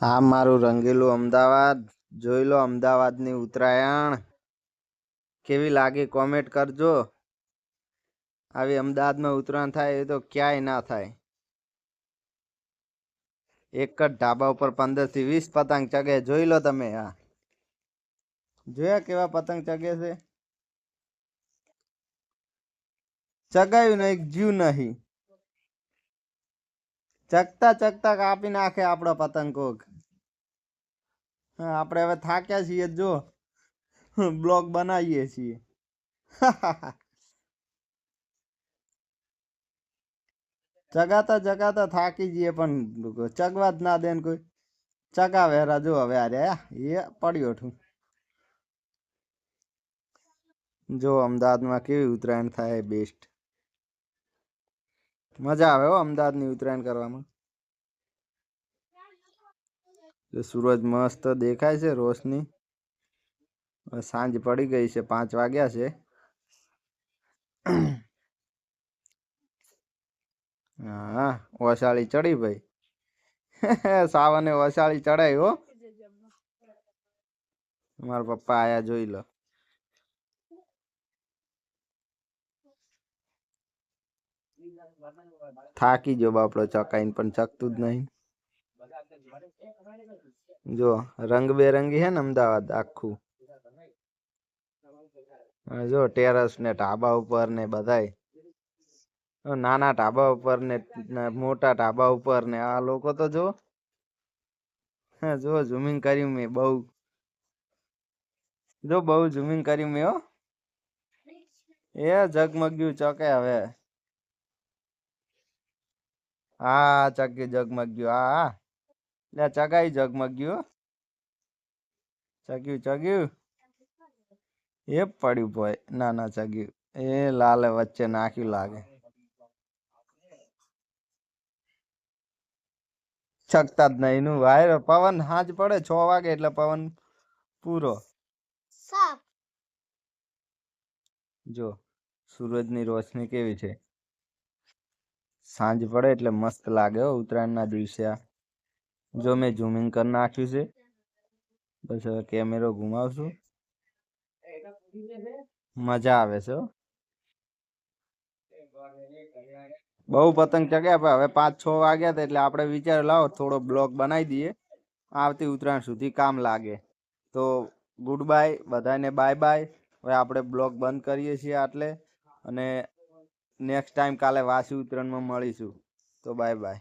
આ મારું રંગીલું અમદાવાદ. જોઈ લો અમદાવાદની ઉત્તરાયણ. કેવી લાગી? કોમેન્ટ કરજો. આવી અમદાવાદમાં ઉત્તરાયણ થાય એ તો ક્યાંય ના થાય. એક જ ઢાબા ઉપર પંદરથી વીસ પતંગ ચગે. જોઈ લો તમે, હા. જોયા કેવા પતંગ ચગે છે? ચગાયું નહીં, જીવ નહીં. ચકતા ચકતા કાપી નાખે આપણો પતંગ કોક. હા, આપણે હવે થાક્યા છીએ જો બ્લોગ બનાવીએ છીએ. ચગાતા ચગાતા થાકી જઈએ પણ ચગવા જ ના દે ને કોઈ. ચગાવે હેરા જો હવે અરે એ પડ્યો છું જો અમદાવાદમાં કેવી ઉત્તરાયણ થાય બેસ્ટ મજા આવે હો અમદાવાદની ઉત્તરાયણ કરવામાં. સૂરજ મસ્ત દેખાય છે રોશની. સાંજ પડી ગઈ છે પાંચ વાગ્યા છે. હા ઓસાળી ચડી ભાઈ. સાવને ઓસાળી ચડાઈ હો. મારા પપ્પા આયા જોઈ લો. થાકી ગયો બાપડો, ચકાઈને પણ ચકતું જ નહીં. જો, રંગબેરંગી હે ને અમદાવાદ આખું. જો, ટેરસ ને ઢાબા ઉપર ને બધાય. નાના ઢાબા ઉપર ને મોટા ઢાબા ઉપર ને આ લોકો તો જો. જો ઝૂમિંગ કર્યું મેં બહુ. જો, બહુ ઝૂમિંગ કર્યું મેં હો. એ ઝગમગ્યું ચકે હવે. હા ચગ્યું જગમગ્યું. હા હા. લે ચગાઈ જગમગ્યું. ચગ્યું ચગ્યું. એ પડ્યું ભાઈ ના ના ચગ્યું. એ લાલે વચ્ચે નાખ્યું લાગે. છકતા જ નહીં નું વાયર પવન હાજ પડે છ વાગે એટલે પવન પૂરો. જો સૂરજની રોશની કેવી છે? સાંજ પડે એટલે મસ્ત લાગે હો ઉત્તરાયણના દિવસે જો મેં ઝૂમિંગ કરી નાખ્યું છે. બસ હવે કેમેરો ઘુમાવશું. મજા આવે છે બહુ પતંગ ચગ્યા પણ હવે પાંચ છ વાગ્યા હતા એટલે આપણે વિચાર લાવો થોડો બ્લોગ બનાવી દઈએ. આવતી ઉત્તરાયણ સુધી કામ લાગે. તો ગુડ બાય બધાને બાય બાય. હવે આપણે બ્લોગ બંધ કરીએ છીએ આટલે. અને નેક્સ્ટ ટાઈમ કાલે વાસી ઉત્તરાયણમાં મળીશું. તો બાય બાય